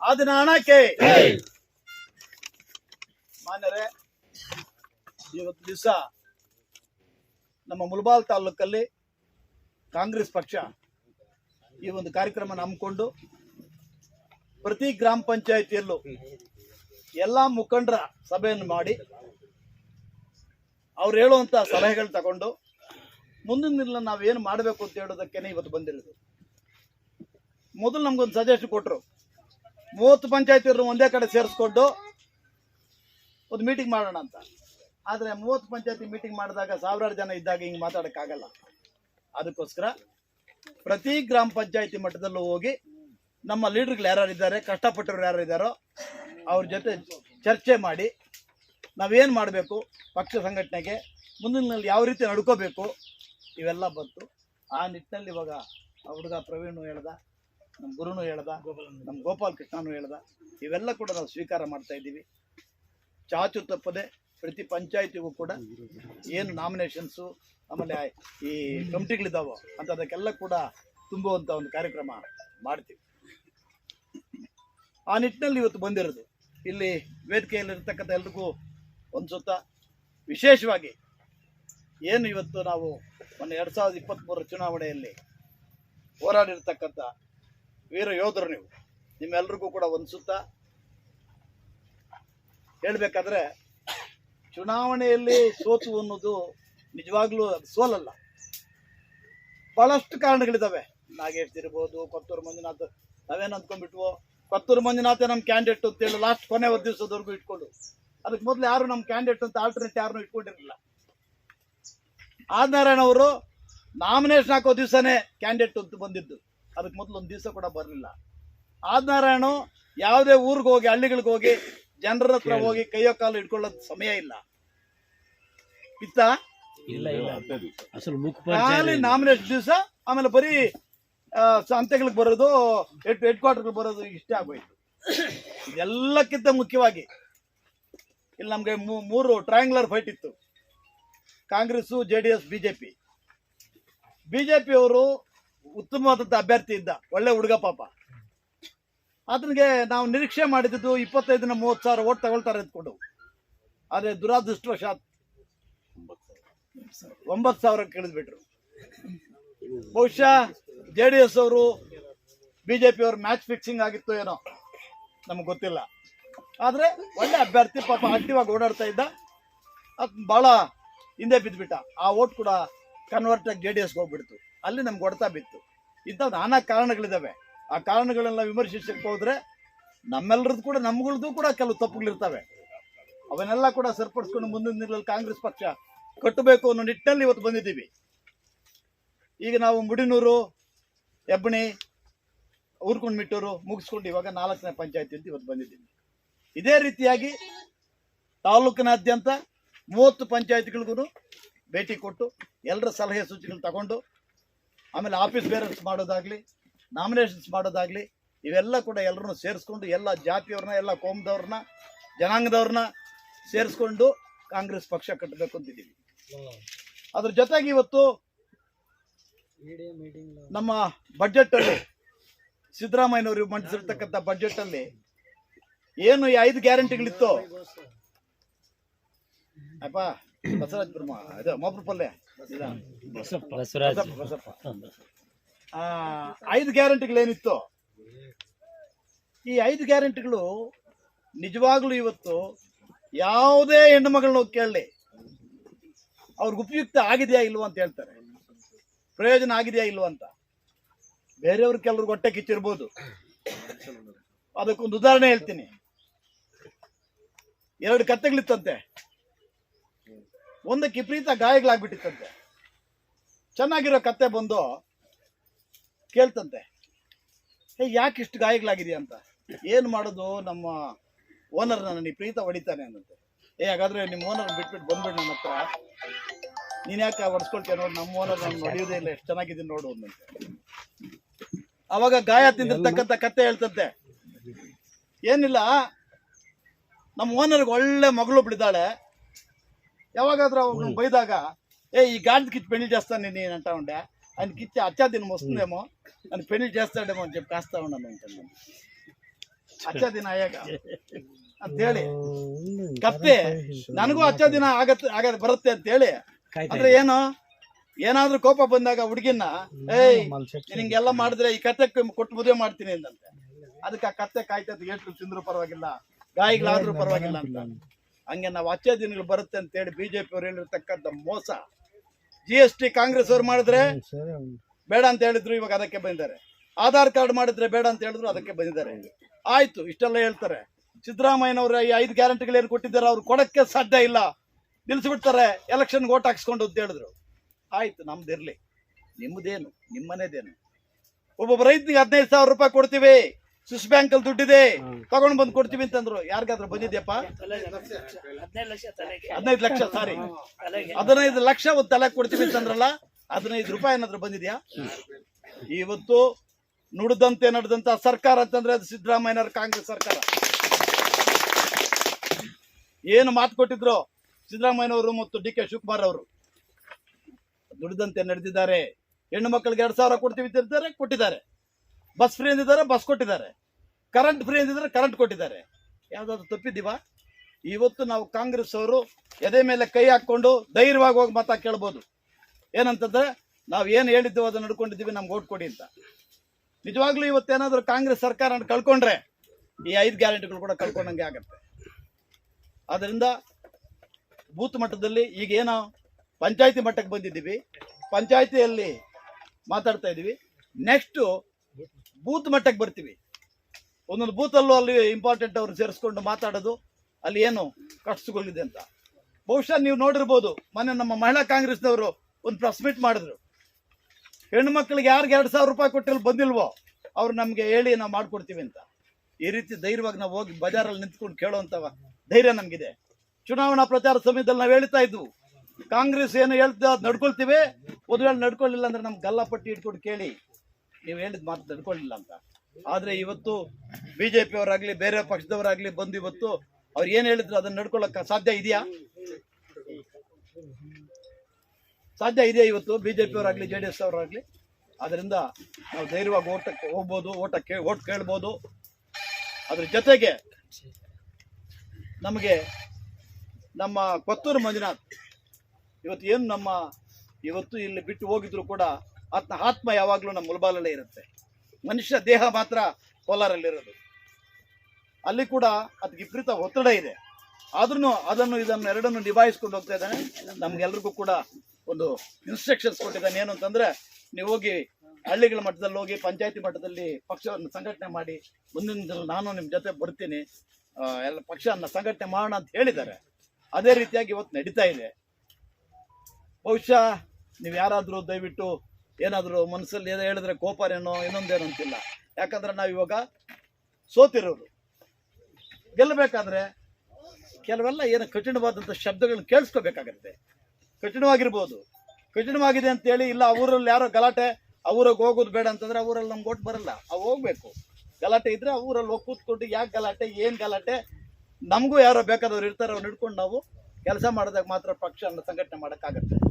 ಆ ದಿನ ಹಣಕ್ಕೆ ಮಾನ್ಯರೇ ಇವತ್ತು ದಿವಸ ನಮ್ಮ ಮುಲ್ಬಾಲ್ ತಾಲೂಕಲ್ಲಿ ಕಾಂಗ್ರೆಸ್ ಪಕ್ಷ ಈ ಒಂದು ಕಾರ್ಯಕ್ರಮ ಹಮ್ಮಿಕೊಂಡು ಪ್ರತಿ ಗ್ರಾಮ ಪಂಚಾಯಿತಿಯಲ್ಲೂ ಎಲ್ಲ ಮುಖಂಡರ ಸಭೆಯನ್ನು ಮಾಡಿ ಅವ್ರು ಹೇಳುವಂತ ಸಲಹೆಗಳು ತಗೊಂಡು ಮುಂದಿನ ದಿನ ನಾವೇನು ಮಾಡಬೇಕು ಅಂತ ಹೇಳೋದಕ್ಕೇನೆ ಇವತ್ತು ಬಂದಿರೋದು. ಮೊದಲು ನಮ್ಗೊಂದು ಸಜೆಷನ್ ಕೊಟ್ಟರು ಮೂವತ್ತು ಪಂಚಾಯತಿಯವ್ರನ್ನ ಒಂದೇ ಕಡೆ ಸೇರಿಸ್ಕೊಂಡು ಒಂದು ಮೀಟಿಂಗ್ ಮಾಡೋಣ ಅಂತ. ಆದರೆ ಮೂವತ್ತು ಪಂಚಾಯತಿ ಮೀಟಿಂಗ್ ಮಾಡಿದಾಗ ಸಾವಿರಾರು ಜನ ಇದ್ದಾಗ ಹಿಂಗೆ ಮಾತಾಡೋಕ್ಕಾಗಲ್ಲ. ಅದಕ್ಕೋಸ್ಕರ ಪ್ರತಿ ಗ್ರಾಮ ಪಂಚಾಯತಿ ಮಟ್ಟದಲ್ಲೂ ಹೋಗಿ ನಮ್ಮ ಲೀಡರ್ಗಳು ಯಾರು ಇದ್ದಾರೆ, ಕಷ್ಟಪಟ್ಟವ್ರು ಯಾರು ಇದ್ದಾರೋ ಅವ್ರ ಜೊತೆ ಚರ್ಚೆ ಮಾಡಿ ನಾವೇನು ಮಾಡಬೇಕು, ಪಕ್ಷ ಸಂಘಟನೆಗೆ ಮುಂದಿನಲ್ಲಿ ಯಾವ ರೀತಿ ನಡ್ಕೋಬೇಕು, ಇವೆಲ್ಲ ಬಂತು. ಆ ನಿಟ್ಟಿನಲ್ಲಿ ಇವಾಗ ಹುಡುಗ ಪ್ರವೀಣ್ ಹೇಳ್ದ ನಮ್ಮ ಗುರುನು ಹೇಳ್ದ ನಮ್ಮ ಗೋಪಾಲ್ ಕೃಷ್ಣನು ಹೇಳ್ದ, ಇವೆಲ್ಲ ಕೂಡ ನಾವು ಸ್ವೀಕಾರ ಮಾಡ್ತಾ ಇದ್ದೀವಿ. ಚಾಚು ತಪ್ಪದೆ ಪ್ರತಿ ಪಂಚಾಯತಿಗೂ ಕೂಡ ಏನು ನಾಮಿನೇಷನ್ಸು ಆಮೇಲೆ ಈ ಕಮಿಟಿಗಳಿದ್ದಾವೋ ಅದಕ್ಕೆಲ್ಲ ಕೂಡ ತುಂಬುವಂಥ ಒಂದು ಕಾರ್ಯಕ್ರಮ ಮಾಡ್ತೀವಿ. ಆ ನಿಟ್ಟಿನಲ್ಲಿ ಇವತ್ತು ಬಂದಿರೋದು. ಇಲ್ಲಿ ವೇದಿಕೆಯಲ್ಲಿರ್ತಕ್ಕಂಥ ಎಲ್ರಿಗೂ ಒಂದು ಸುತ್ತ ವಿಶೇಷವಾಗಿ ಏನು ಇವತ್ತು ನಾವು ಮೊನ್ನೆ ಎರಡು ಸಾವಿರದ ಇಪ್ಪತ್ತ್ಮೂರರ ಚುನಾವಣೆಯಲ್ಲಿ ಹೋರಾಡಿರ್ತಕ್ಕಂಥ ವೀರ ಯೋಧರು ನೀವು. ನಿಮ್ಮೆಲ್ರಿಗೂ ಕೂಡ ಒಂದ್ಸುತ್ತಾ. ಸುತ್ತ ಹೇಳಬೇಕಾದ್ರೆ, ಚುನಾವಣೆಯಲ್ಲಿ ಸೋತು ಅನ್ನೋದು ನಿಜವಾಗ್ಲೂ ಸೋಲಲ್ಲ. ಬಹಳಷ್ಟು ಕಾರಣಗಳಿದ್ದಾವೆ ನಾಗೇಶ್ ಇರ್ಬೋದು, ಕೊತ್ತೂರು ಮಂಜುನಾಥ್, ನಾವೇನು ಅಂದ್ಕೊಂಡ್ಬಿಟ್ವೋ, ಕೊತ್ತೂರು ಮಂಜುನಾಥ ನಮ್ಮ ಕ್ಯಾಂಡಿಡೇಟ್ ಅಂತೇಳಿ ಲಾಸ್ಟ್ ಕೊನೆ ಒಂದು ದಿವಸದವರೆಗೂ ಇಟ್ಕೊಂಡು. ಅದಕ್ಕೆ ಮೊದಲು ಯಾರು ನಮ್ಮ ಕ್ಯಾಂಡಿಡೇಟ್ ಅಂತ ಆಲ್ಟರ್ನೇಟ್ ಯಾರನ್ನೂ ಇಟ್ಕೊಂಡಿರಲಿಲ್ಲ. ಆದಿನಾರಾಯಣ ಅವರು ನಾಮಿನೇಷನ್ ಹಾಕೋ ದಿವಸನೇ ಕ್ಯಾಂಡಿಡೇಟ್ ಅಂತ ಬಂದಿದ್ದು. ಅದಕ್ಕೆ ಮೊದಲು ಒಂದು ದಿವಸ ಕೂಡ ಬರಲಿಲ್ಲ. ಆದಿನಾರಾಯಣ ಯಾವುದೇ ಊರಿಗೆ ಹೋಗಿ ಹಳ್ಳಿಗಳಿಗೆ ಹೋಗಿ ಜನರ ಹತ್ರ ಹೋಗಿ ಕೈಯೋ ಕಾಲು ಇಟ್ಕೊಳ್ಳೋದು ಸಮಯ ಇಲ್ಲ. ಇತ್ತ? ಇಲ್ಲ ಇಲ್ಲ. ಅಸಲು ಮುಖ ಖಾಲಿ ನಾಮಿನೇಷನ್ ದಿವಸ ಆಮೇಲೆ ಬರೀ ಸಂತೆಗಳಿಗೆ ಬರೋದು ಹೆಡ್ ಹೆಡ್ ಕ್ವಾರ್ಟರ್ಗೆ ಬರೋದು ಇಷ್ಟೇ ಆಗೋಯ್ತು. ಇದೆಲ್ಲಕ್ಕಿಂತ ಮುಖ್ಯವಾಗಿ ಇಲ್ಲಿ ನಮಗೆ ಮೂರು ಟ್ರಯಾಂಗ್ಯುಲರ್ ಫೈಟ್ ಇತ್ತು. Congress J D S B J P. B J ಪಿಯವರು ಉತ್ತಮವಾದಂಥ ಅಭ್ಯರ್ಥಿ ಇದ್ದ ಒಳ್ಳೆ ಹುಡುಗ ಪಾಪ. ಅದನಿಗೆ ನಾವು ನಿರೀಕ್ಷೆ ಮಾಡಿದ್ದು ಇಪ್ಪತ್ತೈದನ ಮೂವತ್ತು ಸಾವಿರ ಓಟ್ ತಗೊಳ್ತಾರೆ ಅಂದ್ಕೊಂಡು. ಆದರೆ ದುರಾದೃಷ್ಟವಶಾತ್ ಒಂಬತ್ತು ಸಾವಿರ ಕೇಳಿದ್ಬಿಟ್ರು. ಬಹುಶಃ ಜೆ ಡಿ ಎಸ್ ಅವರು ಬಿ ಜೆ ಮ್ಯಾಚ್ ಫಿಕ್ಸಿಂಗ್ ಆಗಿತ್ತು ಏನೋ, ನಮ್ಗೆ ಗೊತ್ತಿಲ್ಲ. ಆದರೆ ಒಳ್ಳೆ ಅಭ್ಯರ್ಥಿ ಪಾಪ ಆಕ್ಟಿವ್ ಆಗಿ ಓಡಾಡ್ತಾ ಇದ್ದ. ಅದು ಭಾಳ ಹಿಂದೆ ಬಿದ್ದುಬಿಟ್ಟ ಆ ಓಟ್ ಕೂಡ ಕನ್ವರ್ಟ್ ಆಗಿ ಜೆ ಡಿ ಎಸ್ಗೆ ಹೋಗ್ಬಿಡ್ತು. ಅಲ್ಲಿ ನಮ್ಗೆ ಹೊಡೆತ ಬಿತ್ತು. ಇಂಥ ನಾನಾ ಕಾರಣಗಳಿದ್ದಾವೆ ಆ ಕಾರಣಗಳನ್ನ ವಿಮರ್ಶಿಸಕ್ಕೆ ಹೋದ್ರೆ ನಮ್ಮೆಲ್ಲರದ್ದು ಕೂಡ ನಮ್ಗಳದ್ದು ಕೂಡ ಕೆಲವು ತಪ್ಪುಗಳಿರ್ತವೆ. ಅವನ್ನೆಲ್ಲ ಕೂಡ ಸರಿಪಡಿಸ್ಕೊಂಡು ಮುಂದಿನ ದಿನಗಳಲ್ಲಿ ಕಾಂಗ್ರೆಸ್ ಪಕ್ಷ ಕಟ್ಟಬೇಕು ಅನ್ನೋ ನಿಟ್ಟಿನಲ್ಲಿ ಇವತ್ತು ಬಂದಿದ್ದೀವಿ. ಈಗ ನಾವು ಮುಡಿನೂರು ಹೆಬ್ಬಣಿ ಊರ್ಕೊಂಡು ಮಿಟ್ಟೂರು ಮುಗಿಸ್ಕೊಂಡು ಇವಾಗ ನಾಲ್ಕನೇ ಪಂಚಾಯತಿ ಅಂತ ಇವತ್ತು ಬಂದಿದ್ದೀವಿ. ಇದೇ ರೀತಿಯಾಗಿ ತಾಲೂಕಿನಾದ್ಯಂತ ಮೂವತ್ತು ಪಂಚಾಯತ್ಗಳಿಗೂ ಭೇಟಿ ಕೊಟ್ಟು ಎಲ್ಲರ ಸಲಹೆ ಸೂಚನೆಗಳು ತಗೊಂಡು ಆಮೇಲೆ ಆಫೀಸ್ ಬೇರೆನ್ಸ್ ಮಾಡೋದಾಗ್ಲಿ ನಾಮಿನೇಷನ್ಸ್ ಮಾಡೋದಾಗ್ಲಿ, ಇವೆಲ್ಲ ಕೂಡ ಎಲ್ಲರನ್ನು ಸೇರಿಸ್ಕೊಂಡು ಎಲ್ಲ ಜಾತಿಯವ್ರನ್ನ, ಎಲ್ಲ ಕೋಮದವ್ರನ್ನ, ಜನಾಂಗದವ್ರನ್ನ ಸೇರಿಸ್ಕೊಂಡು ಕಾಂಗ್ರೆಸ್ ಪಕ್ಷ ಕಟ್ಟಬೇಕು ಅಂತಿದ್ದೀವಿ ಅದ್ರ ಜೊತೆಗೆ ಇವತ್ತು ನಮ್ಮ ಬಜೆಟ್ ಅಲ್ಲಿ, ಸಿದ್ದರಾಮಯ್ಯನವರು ಮಂಡಿಸಿರ್ತಕ್ಕಂಥ ಬಜೆಟ್ ಅಲ್ಲಿ ಏನು ಐದು ಗ್ಯಾರಂಟಿಗಳಿತ್ತು ಅಪ್ಪ ಬಸವರಾಜ ಬ್ರಹ್ಮ ಇದು ಮೊಬ್ರು ಪಲ್ಲೆ. ಬಸಪ್ಪ. ಬಸಪ್ಪ, ಬಸಪ್ಪ. ಆ, ಐದು ಗ್ಯಾರಂಟಿಗಳೇನಿತ್ತು? ಈ ಐದು ಗ್ಯಾರಂಟಿಗಳು ನಿಜವಾಗ್ಲೂ ಇವತ್ತು ಯಾವುದೇ ಹೆಣ್ಣು ಮಗಳನ್ನ ಹೋಗಿ ಕೇಳಲಿ. ಅವ್ರಿಗೆ ಉಪಯುಕ್ತ ಆಗಿದೆಯಾ ಇಲ್ವಾ ಅಂತ ಹೇಳ್ತಾರೆ. ಪ್ರಯೋಜನ ಆಗಿದೆಯಾ ಇಲ್ವಾ ಅಂತ. ಬೇರೆಯವ್ರ ಕೆಲವ್ರಿಗೆ ಹೊಟ್ಟೆ ಕಿಚ್ಚಿರ್ಬೋದು. ಅದಕ್ಕೊಂದು ಉದಾಹರಣೆ ಹೇಳ್ತೀನಿ. ಎರಡು ಕತ್ತೆಗಳಿತ್ತಂತೆ. ಒಂದಕ್ಕೆ ವಿಪರೀತ ಗಾಯಗಳಾಗ್ಬಿಟ್ಟಿತ್ತಂತೆ. ಚೆನ್ನಾಗಿರೋ ಕತ್ತೆ ಬಂದು ಕೇಳ್ತಂತೆ. ಏ ಯಾಕೆ ಇಷ್ಟು ಗಾಯಗಳಾಗಿದೆಯಾ ಅಂತ? ಏನು ಮಾಡೋದು? ನಮ್ಮ ಓನರ್ ನನ್ನ ಪ್ರೀತ ಹೊಡಿತಾನೆ ಅನ್ನಂತೆ ಏ, ಹಾಗಾದ್ರೆ ನಿಮ್ಮ ಓನರ್ ಬಿಟ್ಬಿಟ್ಟು ಬಂದ್ಬಿಡಿ ನನ್ನ ಹತ್ರ. ನೀನು ಯಾಕೆ ಹೊಡ್ಸ್ಕೊಳ್ತೀಯ ನೋಡಿ, ನಮ್ಮ ಓನರ್ ನಾನು ಹೊಡೆಯೋದೇ ಇಲ್ಲ, ಎಷ್ಟು ಚೆನ್ನಾಗಿದ್ದೀನಿ ನೋಡು ಅಂದಂತೆ. ಅವಾಗ ಗಾಯ ತಿಂದಿರ್ತಕ್ಕಂಥ ಕತ್ತೆ ಹೇಳ್ತಂತೆ, ಏನಿಲ್ಲ, ನಮ್ಮ ಓನರ್ಗೆ ಒಳ್ಳೆ ಮಗಳು ಬಿಡಿದಾಳೆ ಯಾವಾಗಾದ್ರೂ ಅವ್ರನ್ನ ಬೈದಾಗ ಏ ಈ ಗಾಡಿದ ಕಿತ್ ಬೆಣಿ ಜಾಸ್ತಾನೆ ನೀನು ಅಂತ ಉಂಡೆ ఆయనకి ఇచ్చే అత్యాదినం వస్తుందేమో అని పెళ్లి చేస్తాడేమో అని చెప్పి కాస్తా ఉన్నాను ఏంటంటే ಅಚ್ಚಾದಿನ ಆಯಾಗ ಅಂತೇಳಿ ಕತ್ತೆ ನನಗೂ ಅಚ್ಚಾದಿನ ಆಗತ್ ಆಗದ್ ಬರುತ್ತೆ ಅಂತೇಳಿ ಕಾಯ್ತಾ ಅಂದ್ರೆ ಏನು ಏನಾದ್ರೂ ಕೋಪ ಬಂದಾಗ ಹುಡುಗಿನ ಏಯ್ ನೀನ್ ಹಿಂಗೆಲ್ಲ ಮಾಡಿದ್ರೆ ಈ ಕತ್ತೆ ಕೊಟ್ಟು ಮದುವೆ ಮಾಡ್ತೀನಿ ಅಂದಂತೆ ಅದಕ್ಕೆ ಆ ಕತ್ತೆ ಕಾಯ್ತದ ಏಟ್ರು ತಿಂದ್ರು ಪರವಾಗಿಲ್ಲ ಗಾಯಿಗಳಾದ್ರೂ ಪರವಾಗಿಲ್ಲ ಅಂತ ಹಂಗೆ ನಾವು ಅಚ್ಚೆ ದಿನಗಳು ಬರುತ್ತೆ ಅಂತೇಳಿ ಬಿಜೆಪಿ ಅವ್ರು ಹೇಳಿರ್ತಕ್ಕಂಥ ಮೋಸ. ಜಿ ಎಸ್ ಟಿ ಕಾಂಗ್ರೆಸ್ ಅವ್ರು ಮಾಡಿದ್ರೆ ಬೇಡ ಅಂತ ಹೇಳಿದ್ರು ಇವಾಗ ಅದಕ್ಕೆ ಬಂದಿದ್ದಾರೆ. ಆಧಾರ್ ಕಾರ್ಡ್ ಮಾಡಿದ್ರೆ ಬೇಡ ಅಂತ ಹೇಳಿದ್ರು ಅದಕ್ಕೆ ಬಂದಿದ್ದಾರೆ. ಆಯ್ತು ಇಷ್ಟೆಲ್ಲ ಹೇಳ್ತಾರೆ. ಸಿದ್ದರಾಮಯ್ಯನವರ ಈ ಐದು ಗ್ಯಾರಂಟಿಗಳು ಏನು ಕೊಟ್ಟಿದ್ದಾರೆ ಅವ್ರು ಕೊಡಕ್ಕೆ ಸಾಧ್ಯ ಇಲ್ಲ. ನಿಲ್ಲಿಸ್ಬಿಡ್ತಾರೆ ಎಲೆಕ್ಷನ್ ಓಟ್ ಹಾಕ್ಸ್ಕೊಂಡು ಅಂತ ಹೇಳಿದ್ರು. ಆಯ್ತು ನಮ್ದಿರ್ಲಿ. ನಿಮ್ಮದೇನು ನಿಮ್ಮನೇದೇನು? ಒಬ್ಬೊಬ್ಬ ರೈತನಿಗೆ ಹದಿನೈದು ಸಾವಿರ ರೂಪಾಯಿ ಕೊಡ್ತೀವಿ. ಸ್ವಿಸ್ ಬ್ಯಾಂಕ್ ಅಲ್ಲಿ ದುಡ್ಡಿದೆ ತಗೊಂಡ್ ಬಂದ್ ಕೊಡ್ತೀವಿ ಅಂತಂದ್ರು. ಯಾರಿಗಾದ್ರೂ ಬಂದಿದ್ಯಪ್ಪ? ಹದಿನೈದು ಲಕ್ಷ ತಲೆಗೆ ಹದಿನೈದು ಲಕ್ಷ ಸಾರಿ. ಹದಿನೈದು ಲಕ್ಷ ಒಂದ್ ತಲೆ ಕೊಡ್ತೀವಿ ಅಂತಂದ್ರಲ್ಲ ಹದಿನೈದು ರೂಪಾಯಿ ಏನಾದ್ರು ಬಂದಿದ್ಯಾ? ಇವತ್ತು ನುಡಿದಂತೆ ನಡೆದಂತ ಸರ್ಕಾರ ಅಂತಂದ್ರೆ ಅದು ಸಿದ್ದರಾಮಯ್ಯನವ್ರ ಕಾಂಗ್ರೆಸ್ ಸರ್ಕಾರ. ಏನು ಮಾತು ಕೊಟ್ಟಿದ್ರು ಸಿದ್ದರಾಮಯ್ಯನವರು ಮತ್ತು ಡಿ ಕೆ ಶಿವಕುಮಾರ್ ಅವರು? ದುಡಿದಂತೆ ನಡೆದಿದ್ದಾರೆ. ಹೆಣ್ಣು ಮಕ್ಕಳಿಗೆ ಎರಡ್ ಸಾವಿರ ಕೊಡ್ತೀವಿ ಅಂತಿದ್ದಾರೆ ಕೊಟ್ಟಿದ್ದಾರೆ. ಬಸ್ ಫ್ರೀ ಅಂದಿದ್ದಾರೆ ಬಸ್ ಕೊಟ್ಟಿದ್ದಾರೆ. ಕರೆಂಟ್ ಫ್ರೀ ಅಂದಿದ್ದಾರೆ ಕರೆಂಟ್ ಕೊಟ್ಟಿದ್ದಾರೆ. ಯಾವುದಾದ್ರು ತಪ್ಪಿದ್ದೀವಾ? ಇವತ್ತು ನಾವು ಕಾಂಗ್ರೆಸ್ ಅವರು ಎದೆ ಮೇಲೆ ಕೈ ಹಾಕೊಂಡು ಧೈರ್ಯವಾಗಿ ಹೋಗಿ ಮತ ಕೇಳ್ಬೋದು. ಏನಂತಂದ್ರೆ, ನಾವು ಏನು ಹೇಳಿದ್ದೆವು ಅದನ್ನು ನಡ್ಕೊಂಡಿದ್ದೀವಿ, ನಮ್ಗೆ ಓಟ್ ಕೊಡಿ ಅಂತ. ನಿಜವಾಗ್ಲೂ ಇವತ್ತೇನಾದರೂ ಕಾಂಗ್ರೆಸ್ ಸರ್ಕಾರ ಕಳ್ಕೊಂಡ್ರೆ, ಈ ಐದು ಗ್ಯಾರಂಟಿಗಳು ಕೂಡ ಕಳ್ಕೊಂಡಂಗೆ ಆಗತ್ತೆ. ಆದ್ರಿಂದ ಬೂತ್ ಮಟ್ಟದಲ್ಲಿ ಈಗ ಏನೋ ಪಂಚಾಯತಿ ಮಟ್ಟಕ್ಕೆ ಬಂದಿದ್ದೀವಿ. ಪಂಚಾಯತಿಯಲ್ಲಿ ಮಾತಾಡ್ತಾ ಇದ್ದೀವಿ. ನೆಕ್ಸ್ಟ್ ಬೂತ್ ಮಟ್ಟಕ್ಕೆ ಬರ್ತೀವಿ. ಒಂದೊಂದು ಬೂತಲ್ಲೂ ಅಲ್ಲಿ ಇಂಪಾರ್ಟೆಂಟ್ ಅವ್ರು ಸೇರಿಸ್ಕೊಂಡು ಮಾತಾಡೋದು, ಅಲ್ಲಿ ಏನು ಕಷ್ಟಗಳಿದೆ ಅಂತ. ಬಹುಶಃ ನೀವು ನೋಡಿರ್ಬೋದು, ಮೊನ್ನೆ ನಮ್ಮ ಮಹಿಳಾ ಕಾಂಗ್ರೆಸ್ನವರು ಒಂದು ಪ್ರೆಸ್ ಮೀಟ್ ಮಾಡಿದ್ರು. ಹೆಣ್ಣು ಮಕ್ಕಳಿಗೆ ಯಾರಿಗೆ ಎರಡು ಸಾವಿರ ರೂಪಾಯಿ ಕೊಟ್ಟಿಲ್ಲ ಬಂದಿಲ್ವೋ, ಅವ್ರು ನಮಗೆ ಹೇಳಿ ನಾವು ಮಾಡ್ಕೊಡ್ತೀವಿ ಅಂತ. ಈ ರೀತಿ ಧೈರ್ಯವಾಗಿ ನಾವು ಹೋಗಿ ಬಜಾರಲ್ಲಿ ನಿಂತ್ಕೊಂಡು ಕೇಳುವಂತವ ಧೈರ್ಯ ನಮಗಿದೆ. ಚುನಾವಣಾ ಪ್ರಚಾರ ಸಮಯದಲ್ಲಿ ನಾವು ಹೇಳ್ತಾ ಇದ್ವು, ಕಾಂಗ್ರೆಸ್ ಏನು ಹೇಳ್ತಾ ಅದು ನಡ್ಕೊಳ್ತೀವಿ, ಒಂದು ವೇಳೆ ನಡ್ಕೊಳ್ಳಿಲ್ಲ ಅಂದ್ರೆ ನಮ್ಗೆ ಗಲ್ಲಾಪಟ್ಟಿ ಇಟ್ಕೊಂಡು ಕೇಳಿ. ನೀವು ಹೇಳಿದ ಮಾತು ನಡ್ಕೊಳ್ಳಿಲ್ಲ ಅಂತ. ಆದ್ರೆ ಇವತ್ತು ಬಿಜೆಪಿ ಅವರಾಗ್ಲಿ ಬೇರೆ ಪಕ್ಷದವರಾಗ್ಲಿ ಬಂದು ಇವತ್ತು ಅವ್ರು ಏನ್ ಹೇಳಿದ್ರು ಅದನ್ನ ನಡ್ಕೊಳ್ಳಕ್ಕ ಸಾಧ್ಯ ಇದೆಯಾ? ಸಾಧ್ಯ ಇದೆಯಾ ಇವತ್ತು ಬಿಜೆಪಿ ಅವರಾಗ್ಲಿ ಜೆ ಡಿ ಎಸ್ ಅವರಾಗ್ಲಿ? ಅದರಿಂದ ನಾವು ಧೈರ್ಯವಾಗಿ ಓಟಕ್ಕೆ ಹೋಗ್ಬೋದು ಓಟಕ್ಕೆ ಓಟ್ ಕೇಳ್ಬೋದು. ಅದ್ರ ಜೊತೆಗೆ ನಮಗೆ ನಮ್ಮ ಕೊತ್ತೂರು ಮಂಜುನಾಥ್, ಇವತ್ತು ಏನು ನಮ್ಮ, ಇವತ್ತು ಇಲ್ಲಿ ಬಿಟ್ಟು ಹೋಗಿದ್ರು ಕೂಡ ಆತ್ಮ ಆತ್ಮ ಯಾವಾಗಲೂ ನಮ್ಮ ಮುಲ್ಬಾಲಲ್ಲೇ ಇರುತ್ತೆ. ಮನುಷ್ಯ ದೇಹ ಮಾತ್ರ ಕೋಲಾರಲ್ಲಿರೋದು. ಅಲ್ಲಿ ಕೂಡ ಅದಕ್ಕೆ ವಿಪರೀತ ಒತ್ತಡ ಇದೆ. ಆದ್ರೂ ಅದನ್ನು, ಇದನ್ನು ಎರಡನ್ನು ನಿಭಾಯಿಸ್ಕೊಂಡು ಹೋಗ್ತಾ ಇದ್ದಾನೆ. ನಮ್ಗೆಲ್ರಿಗೂ ಕೂಡ ಒಂದು ಇನ್ಸ್ಟ್ರಕ್ಷನ್ಸ್ ಕೊಟ್ಟಿದ್ದಾನೆ. ಏನು ಅಂತಂದ್ರೆ, ನೀವು ಹೋಗಿ ಹಳ್ಳಿಗಳ ಮಟ್ಟದಲ್ಲಿ ಹೋಗಿ, ಪಂಚಾಯತಿ ಮಟ್ಟದಲ್ಲಿ ಪಕ್ಷವನ್ನು ಸಂಘಟನೆ ಮಾಡಿ, ಮುಂದಿನ ದಿನ ನಾನು ನಿಮ್ಮ ಜೊತೆ ಬರ್ತೀನಿ. ಎಲ್ಲ ಪಕ್ಷವನ್ನು ಸಂಘಟನೆ ಮಾಡೋಣ ಅಂತ ಹೇಳಿದ್ದಾರೆ. ಅದೇ ರೀತಿಯಾಗಿ ಇವತ್ತು ನಡೀತಾ ಇದೆ. ಬಹುಶಃ ನೀವು ಯಾರಾದರೂ ದಯವಿಟ್ಟು ಏನಾದರೂ ಮನಸ್ಸಲ್ಲಿ ಏನೋ ಹೇಳಿದ್ರೆ ಕೋಪನೇನೋ ಇನ್ನೊಂದೇನೋ ಅಂತಿಲ್ಲ. ಯಾಕಂದ್ರೆ ನಾವು ಇವಾಗ ಸೋತಿರೋರು. ಗೆಲ್ಲಬೇಕಾದ್ರೆ ಕೆಲವೆಲ್ಲ ಏನು ಕಠಿಣವಾದಂಥ ಶಬ್ದಗಳನ್ನ ಕೇಳಿಸ್ಕೋಬೇಕಾಗತ್ತೆ. ಕಠಿಣವಾಗಿರ್ಬೋದು. ಕಠಿಣವಾಗಿದೆ ಅಂತೇಳಿ ಇಲ್ಲ, ಊರಲ್ಲಿ ಯಾರೋ ಗಲಾಟೆ ಊರಿಗೆ ಹೋಗೋದು ಬೇಡ ಅಂತಂದ್ರೆ ಊರಲ್ಲಿ ನಮ್ಗೆ ಒಟ್ಟು ಬರಲ್ಲ. ಅವು ಹೋಗ್ಬೇಕು. ಗಲಾಟೆ ಇದ್ದರೆ ಊರಲ್ಲಿ ಹೋಗಿ ಕೂತ್ಕೊಂಡು ಯಾಕೆ ಗಲಾಟೆ, ಏನು ಗಲಾಟೆ, ನಮಗೂ ಯಾರೋ ಬೇಕಾದವ್ರು ಇರ್ತಾರೆ ಅವ್ರು ಹಿಡ್ಕೊಂಡು ನಾವು ಕೆಲಸ ಮಾಡಿದಾಗ ಮಾತ್ರ ಪಕ್ಷ ಸಂಘಟನೆ ಮಾಡೋಕ್ಕಾಗತ್ತೆ.